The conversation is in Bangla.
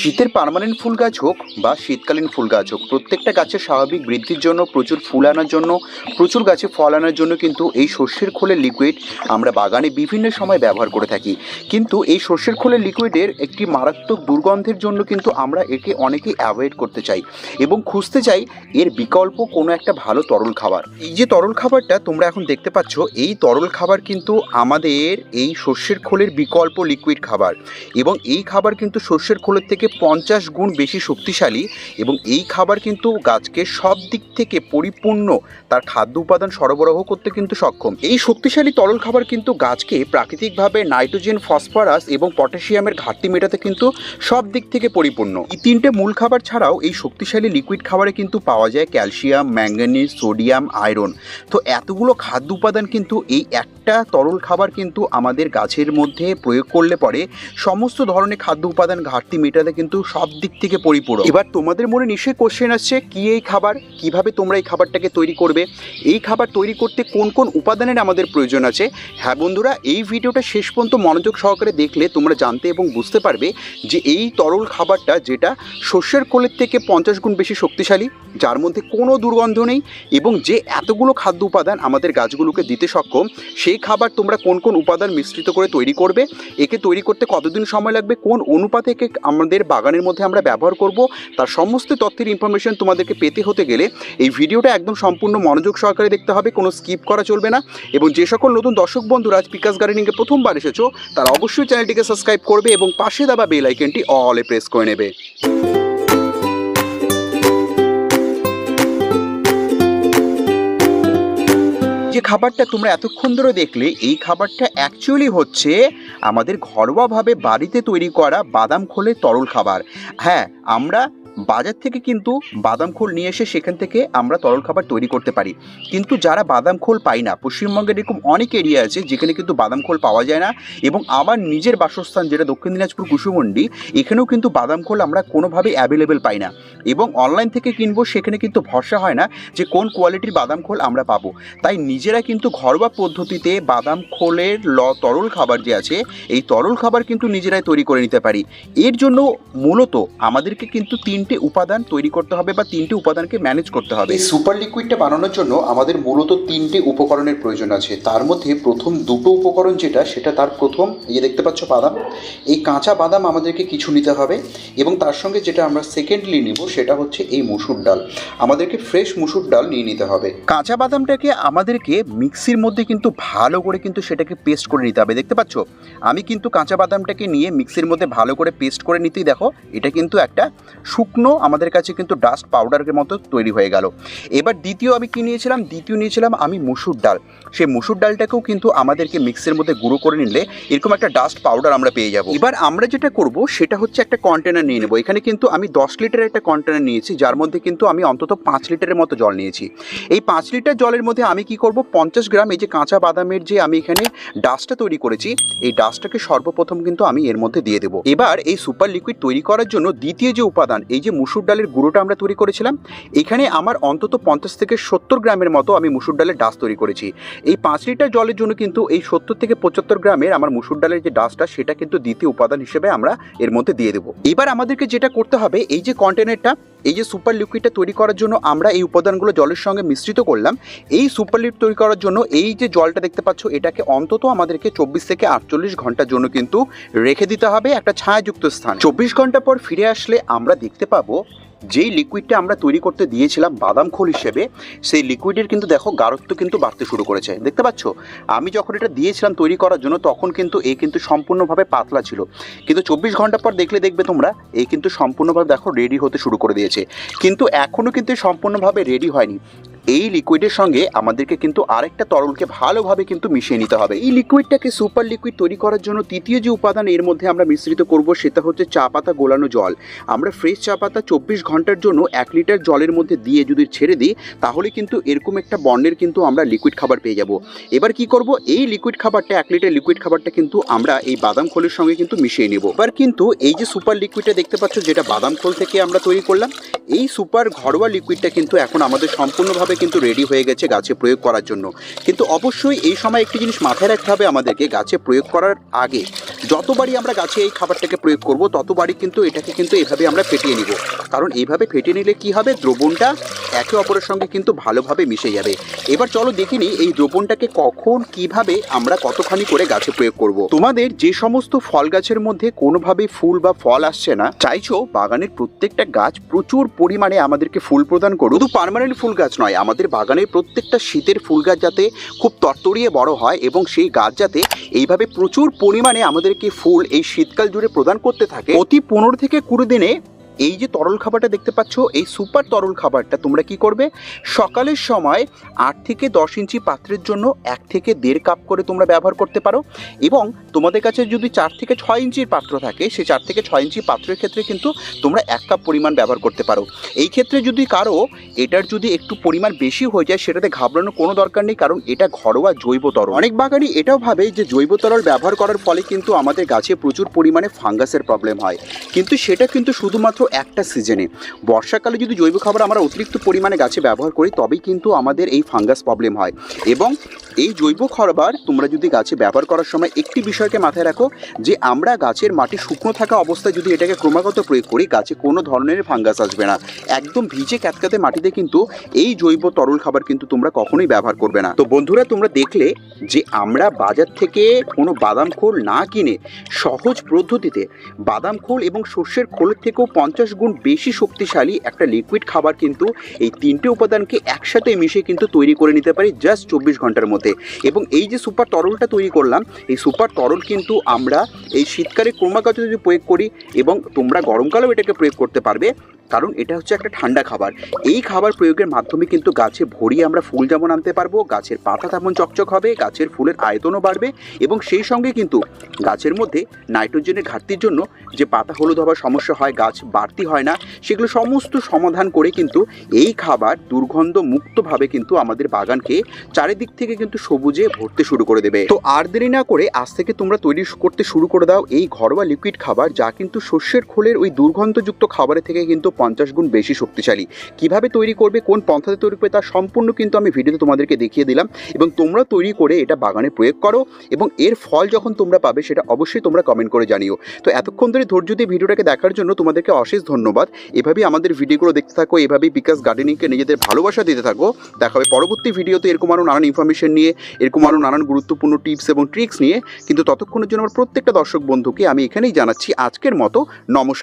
শীতের পার্মানেন্ট ফুল গাছ হোক বা শীতকালীন ফুল গাছ হোক, প্রত্যেকটা গাছের স্বাভাবিক বৃদ্ধির জন্য, প্রচুর ফুল আনার জন্য, প্রচুর গাছে ফল আনার জন্য কিন্তু এই শস্যের খোলের লিকুইড আমরা বাগানে বিভিন্ন সময় ব্যবহার করে থাকি। কিন্তু এই শস্যের খোলের লিকুইডের একটি মারাত্মক দুর্গন্ধের জন্য কিন্তু আমরা একে অনেকেই অ্যাভয়েড করতে চাই এবং খুঁজতে চাই এর বিকল্প কোনো একটা ভালো তরল খাবার। এই যে তরল খাবারটা তোমরা এখন দেখতে পাচ্ছ, এই তরল খাবার কিন্তু আমাদের এই শস্যের খোলের বিকল্প লিকুইড খাবার এবং এই খাবার কিন্তু শস্যের খোলের থেকে পঞ্চাশ গুণ বেশি শক্তিশালী এবং এই খাবার কিন্তু গাছকে সব দিক থেকে পরিপূর্ণ তার খাদ্য উপাদান সরবরাহ করতে কিন্তু সক্ষম। এই শক্তিশালী তরল খাবার কিন্তু গাছকে প্রাকৃতিকভাবে নাইট্রোজেন, ফসফরাস এবং পটাশিয়ামের ঘাটতি মেটাতে কিন্তু সব দিক থেকে পরিপূর্ণ। এই তিনটে মূল খাবার ছাড়াও এই শক্তিশালী লিকুইড খাবারে কিন্তু পাওয়া যায় ক্যালসিয়াম, ম্যাঙ্গানিজ, সোডিয়াম, আয়রন। তো এতগুলো খাদ্য উপাদান কিন্তু এই একটা তরল খাবার কিন্তু আমাদের গাছের মধ্যে প্রয়োগ করলে পরে সমস্ত ধরনের খাদ্য উপাদান ঘাটতি মেটাতে কিন্তু সব দিক থেকে পরিপূরক। এবার তোমাদের মনে নিশ্চয়ই কোশ্চেন আসছে, কি এই খাবার? কীভাবে তোমরা এই খাবারটাকে তৈরি করবে? এই খাবার তৈরি করতে কোন কোন উপাদানের আমাদের প্রয়োজন আছে? হ্যাঁ বন্ধুরা, এই ভিডিওটা শেষ পর্যন্ত মনোযোগ সহকারে দেখলে তোমরা জানতে এবং বুঝতে পারবে যে এই তরল খাবারটা যেটা শস্যের কোলের থেকে পঞ্চাশ গুণ বেশি শক্তিশালী, যার মধ্যে কোনো দুর্গন্ধ নেই এবং যে এতগুলো খাদ্য উপাদান আমাদের গাছগুলোকে দিতে সক্ষম, সেই খাবার তোমরা কোন কোন উপাদান মিশ্রিত করে তৈরি করবে? একে তৈরি করতে কতদিন সময় লাগবে? কোন অনুপাতে একে আমাদের বাগানের মধ্যে আমরা ব্যবহার করব। তার সমস্ত তথ্যের ইনফরমেশন তোমাদেরকে পেতে হতে গেলে এই ভিডিওটা একদম সম্পূর্ণ মনোযোগ সহকারে দেখতে হবে, কোনো স্কিপ করা চলবে না। এবং যে সকল নতুন দর্শক বন্ধুরা আজ পিকাস গার্ডেনিংয়ে প্রথমবার এসেছ, তারা অবশ্যই চ্যানেলটিকে সাবস্ক্রাইব করবে এবং পাশে দেওয়া বেল আইকনটি অলে প্রেস করে নেবে। যে খাবারটা তোমরা এতক্ষণ ধরে দেখলে, এই খাবারটা অ্যাকচুয়ালি হচ্ছে আমাদের ঘরোয়াভাবে বাড়িতে তৈরি করা বাদাম খোলে তরল খাবার। হ্যাঁ আমরা বাজার থেকে কিন্তু বাদাম খোল নিয়ে এসে সেখান থেকে আমরা তরল খাবার তৈরি করতে পারি। কিন্তু যারা বাদাম খোল পাই না, পশ্চিমবঙ্গের এরকম অনেক এরিয়া আছে যেখানে কিন্তু বাদাম খোল পাওয়া যায় না এবং আমার নিজের বাসস্থান যেটা দক্ষিণ দিনাজপুর কুসুমন্ডি, এখানেও কিন্তু বাদাম খোল আমরা কোনোভাবেই অ্যাভেলেবেল পাই না। এবং অনলাইন থেকে কিনবো সেখানে কিন্তু ভরসা হয় না যে কোন কোয়ালিটির বাদাম খোল আমরা পাবো। তাই নিজেরা কিন্তু ঘরোয়া পদ্ধতিতে বাদাম খোলের ল, তরল খাবার যে আছে, এই তরল খাবার কিন্তু নিজেরাই তৈরি করে নিতে পারি। এর জন্য মূলত আমাদেরকে কিন্তু তিনটে উপাদান তৈরি করতে হবে বা তিনটে উপাদানকে ম্যানেজ করতে হবে। এই সুপার লিকুইডটা বানানোর জন্য আমাদের মূলত তিনটে উপকরণের প্রয়োজন আছে। তার মধ্যে প্রথম দুটো উপকরণ যেটা সেটা তার প্রথম এই দেখতে পাচ্ছ বাদাম এই কাঁচা বাদাম আমাদেরকে কিছু নিতে হবে এবং তার সঙ্গে যেটা আমরা সেকেন্ডলি নিব সেটা হচ্ছে এই মুসুর ডাল। আমাদেরকে ফ্রেশ মুসুর ডাল নিয়ে নিতে হবে। কাঁচা বাদামটাকে আমাদেরকে মিক্সির মধ্যে কিন্তু ভালো করে কিন্তু সেটাকে পেস্ট করে নিতে হবে। দেখতে পাচ্ছ? আমি কিন্তু কাঁচা বাদামটাকে নিয়ে মিক্সির মধ্যে ভালো করে পেস্ট করে নিতেই দেখো এটা কিন্তু একটা শুকনো আমাদের কাছে কিন্তু ডাস্ট পাউডারের মতো তৈরি হয়ে গেল। এবার দ্বিতীয় আমি কি নিয়েছিলাম? দ্বিতীয় নিয়েছিলাম আমি মুসুর ডাল। সেই মুসুর ডালটাকেও কিন্তু আমাদেরকে মিক্সের মধ্যে গুঁড়ো করে নিলে এরকম একটা ডাস্ট পাউডার আমরা পেয়ে যাব। এবার আমরা যেটা করব, সেটা হচ্ছে একটা কন্টেনার নিয়ে নেব। এখানে কিন্তু আমি দশ লিটারের একটা কন্টেনার নিয়েছি, যার মধ্যে কিন্তু আমি অন্তত পাঁচ লিটারের মতো জল নিয়েছি। এই পাঁচ লিটার জলের মধ্যে আমি কি করব? পঞ্চাশ গ্রাম এই যে কাঁচা বাদামের যে আমি এখানে ডাস্টটা তৈরি করেছি, এই ডাস্টটাকে সর্বপ্রথম কিন্তু আমি এর মধ্যে দিয়ে দেবো। এবার এই সুপার লিকুইড তৈরি করার জন্য দ্বিতীয় যে উপাদান, এই যে মুসুর ডালের গুঁড়োটা আমরা তৈরি করেছিলাম, এখানে আমার অন্তত পঞ্চাশ থেকে সত্তর গ্রামের মতো আমি মুসুর ডালের ডাস্ট তৈরি করেছি। এই পাঁচ লিটার জলের জন্য কিন্তু এই সত্তর থেকে পঁচাত্তর গ্রামের আমার মুসুর ডালের যে ডাস্টটা সেটা কিন্তু দ্বিতীয় উপাদান হিসেবে আমরা এর মধ্যে দিয়ে দেবো। এবার আমাদেরকে যেটা করতে হবে, এই যে কন্টেনারটা এই যে সুপার লিকুইডটা তৈরি করার জন্য আমরা এই উপাদানগুলো জলের সঙ্গে মিশ্রিত করলাম। এই সুপার লিকুইড তৈরি করার জন্য এই যে জলটা দেখতে পাচ্ছ, এটাকে অন্তত আমাদেরকে চব্বিশ থেকে আটচল্লিশ ঘণ্টার জন্য কিন্তু রেখে দিতে হবে একটা ছায়াযুক্ত স্থান। চব্বিশ ঘণ্টা পর ফিরে আসলে আমরা দেখতে পাবো, যেই লিকুইডটা আমরা তৈরি করতে দিয়েছিলাম বাদাম খোল হিসেবে, সেই লিকুইডের কিন্তু দেখো গাঢ়ত্ব কিন্তু বাড়তে শুরু করেছে। দেখতে পাচ্ছ? আমি যখন এটা দিয়েছিলাম তৈরি করার জন্য, তখন কিন্তু এই কিন্তু সম্পূর্ণভাবে পাতলা ছিল। কিন্তু চব্বিশ ঘণ্টা পর দেখলে দেখবে তোমরা, এই কিন্তু সম্পূর্ণভাবে দেখো রেডি হতে শুরু করে দিয়েছে। কিন্তু এখনও কিন্তু সম্পূর্ণভাবে রেডি হয়নি। এই লিকুইডের সঙ্গে আমাদেরকে কিন্তু আরেকটা তরলকে ভালোভাবে কিন্তু মিশিয়ে নিতে হবে। এই লিকুইডটাকে সুপার লিকুইড তৈরি করার জন্য তৃতীয় যে উপাদান এর মধ্যে আমরা মিশ্রিত করব সেটা হচ্ছে চা পাতা গোলানো জল। আমরা ফ্রেশ চা পাতা চব্বিশ ঘণ্টার জন্য এক লিটার জলের মধ্যে দিয়ে যদি ছেড়ে দিই, তাহলে কিন্তু এরকম একটা বন্ডের কিন্তু আমরা লিকুইড খাবার পেয়ে যাব। এবার কি করব? এই লিকুইড খাবারটা, এক লিটার লিকুইড খাবারটা কিন্তু আমরা এই বাদাম খোলের সঙ্গে কিন্তু মিশিয়ে নেব। এবার কিন্তু এই যে সুপার লিকুইডটা দেখতে পাচ্ছ, যেটা বাদাম খোল থেকে আমরা তৈরি করলাম, এই সুপার ঘরোয়া লিকুইডটা কিন্তু এখন আমাদের সম্পূর্ণভাবে কিন্তু রেডি হয়ে গেছে গাছে প্রয়োগ করার জন্য। কিন্তু অবশ্যই এই সময় একটি জিনিস মাথায় রাখতে হবে আমাদেরকে, গাছে প্রয়োগ করার আগে। যতবারই আমরা গাছে এই খাবারটাকে প্রয়োগ করব, ততবারই কিন্তু এটাকে কিন্তু এভাবে আমরা ফেটিয়ে নিব। কারণ এইভাবে ফেটিয়ে নিলে কি হবে? দ্রবণটা একে অপরের সঙ্গে কিন্তু ভালোভাবে মিশে যাবে। এবার চলো দেখে নিই, এই দ্রবণটাকে কখন, কীভাবে আমরা কতখানি করে গাছে প্রয়োগ করব। তোমাদের যে সমস্ত ফল গাছের মধ্যে কোনোভাবে ফুল বা ফল আসছে না, চাইছো বাগানের প্রত্যেকটা গাছ প্রচুর পরিমাণে আমাদেরকে ফুল প্রদান করুক। শুধু পার্মানেন্ট ফুল গাছ নয়, আমাদের বাগানের প্রত্যেকটা শীতের ফুল গাছ যাতে খুব তরতরিয়ে বড় হয় এবং সেই গাছ যাতে এইভাবে প্রচুর পরিমাণে আমাদেরকে ফুল এই শীতকাল জুড়ে প্রদান করতে থাকে? অতি পনেরো থেকে কুড়ি দিনে এই যে তরল খাবারটা দেখতে পাচ্ছ, এই সুপার তরল খাবারটা তোমরা কি করবে? সকালের সময় আট থেকে দশ ইঞ্চি পাত্রের জন্য এক থেকে দেড় কাপ করে তোমরা ব্যবহার করতে পারো এবং তোমাদের কাছে যদি চার থেকে ছয় ইঞ্চির পাত্র থাকে, সে চার থেকে ছয় ইঞ্চি পাত্রের ক্ষেত্রে কিন্তু তোমরা এক কাপ পরিমাণ ব্যবহার করতে পারো। এই ক্ষেত্রে যদি কারও এটার যদি একটু পরিমাণ বেশি হয়ে যায়, সেটাতে ঘাবড়ানোর কোনো দরকার নেই কারণ এটা ঘরোয়া জৈব তরল। অনেক বাগানই এটাও ভাবে যে জৈব তরল ব্যবহার করার ফলে কিন্তু আমাদের গাছে প্রচুর পরিমাণে ফাঙ্গাসের প্রবলেম হয়। কিন্তু সেটা কিন্তু শুধুমাত্র একটা সিজনে বর্ষাকালে যদি জৈব খাবার আমরা অতিরিক্ত পরিমাণে গাছে ব্যবহার করি, তবেই কিন্তু আমাদের এই ফাঙ্গাস প্রবলেম হয়। এবং এই জৈব খাবার তোমরা যদি গাছে ব্যবহার করার সময় একটি বিষয়কে মাথায় রাখো যে আমরা গাছের মাটি শুকনো থাকা অবস্থায় যদি এটাকে ক্রমাগত প্রয়োগ করি, গাছে কোনো ধরনের ফাঙ্গাস আসবে না। একদম ভিজে ক্যাতকাতে মাটিতে কিন্তু এই জৈব তরল খাবার কিন্তু তোমরা কখনোই ব্যবহার করবে না। তো বন্ধুরা, তোমরা দেখলে যে আমরা বাজার থেকে কোনো বাদাম খোল না কিনে সহজ পদ্ধতিতে বাদাম খোল এবং সর্ষের খোলের থেকেও পঞ্চাশ গুণ বেশি শক্তিশালী একটা লিকুইড খাবার কিন্তু এই তিনটে উপাদানকে একসাথে মিশিয়ে কিন্তু তৈরি করে নিতে পারি জাস্ট চব্বিশ ঘণ্টার মধ্যে। এবং এই যে সুপার তরলটা তৈরি করলাম, এই সুপার তরল কিন্তু আমরা এই শীতকালে ক্রমাগত যদি প্রয়োগ করি এবং তোমরা গরমকালেও এটাকে প্রয়োগ করতে পারবে, কারণ এটা হচ্ছে একটা ঠান্ডা খাবার। এই খাবার প্রয়োগের মাধ্যমে কিন্তু গাছে ভরিয়ে আমরা ফুল যেমন আনতে পারব, গাছের পাতা তেমন চকচক হবে, গাছের ফুলের আয়তনও বাড়বে এবং সেই সঙ্গে কিন্তু গাছের মধ্যে নাইট্রোজেনের ঘাটতির জন্য যে পাতা হলুদ হওয়ার সমস্যা হয়, গাছ বাড়তি হয় না, সেগুলো সমস্ত সমাধান করে কিন্তু এই খাবার দুর্গন্ধ মুক্তভাবে কিন্তু আমাদের বাগানকে চারিদিক থেকে কিন্তু সবুজে ভরতে শুরু করে দেবে। তো আর দেরি না করে আজ থেকে তোমরা তৈরি করতে শুরু করে দাও এই ঘরোয়া লিকুইড খাবার যা কিন্তু শস্যের খোলের ওই দুর্গন্ধযুক্ত খাবারের থেকে কিন্তু পঞ্চাশ গুণ বেশি শক্তিশালী। কীভাবে তৈরি করবে, কোন পন্থাতে তৈরি করবে তা সম্পূর্ণ কিন্তু আমি ভিডিওতে তোমাদেরকে দেখিয়ে দিলাম এবং তোমরা তৈরি করে এটা বাগানে প্রয়োগ করো এবং এর ফল যখন তোমরা পাবে সেটা অবশ্যই তোমরা কমেন্ট করে জানিও। তো এতক্ষণ ধরে ধৈর্য দিয়ে ভিডিওটাকে দেখার জন্য তোমাদেরকে অশেষ ধন্যবাদ। এভাবেই আমাদের ভিডিওগুলো দেখতে থাকো, এভাবেই বিকাশ গার্ডেনিংকে নিজেদের ভালোবাসা দিতে থাকো। দেখা হবে পরবর্তী ভিডিওতে এরকম আরও নানান ইনফরমেশন নিয়ে এরকম আরও নানান গুরুত্বপূর্ণ টিপস এবং ট্রিক্স নিয়ে কিন্তু ততক্ষণের জন্য আমার প্রত্যেকটা দর্শক বন্ধুকে আমি এখানেই জানাচ্ছি আজকের মতো নমস্কার।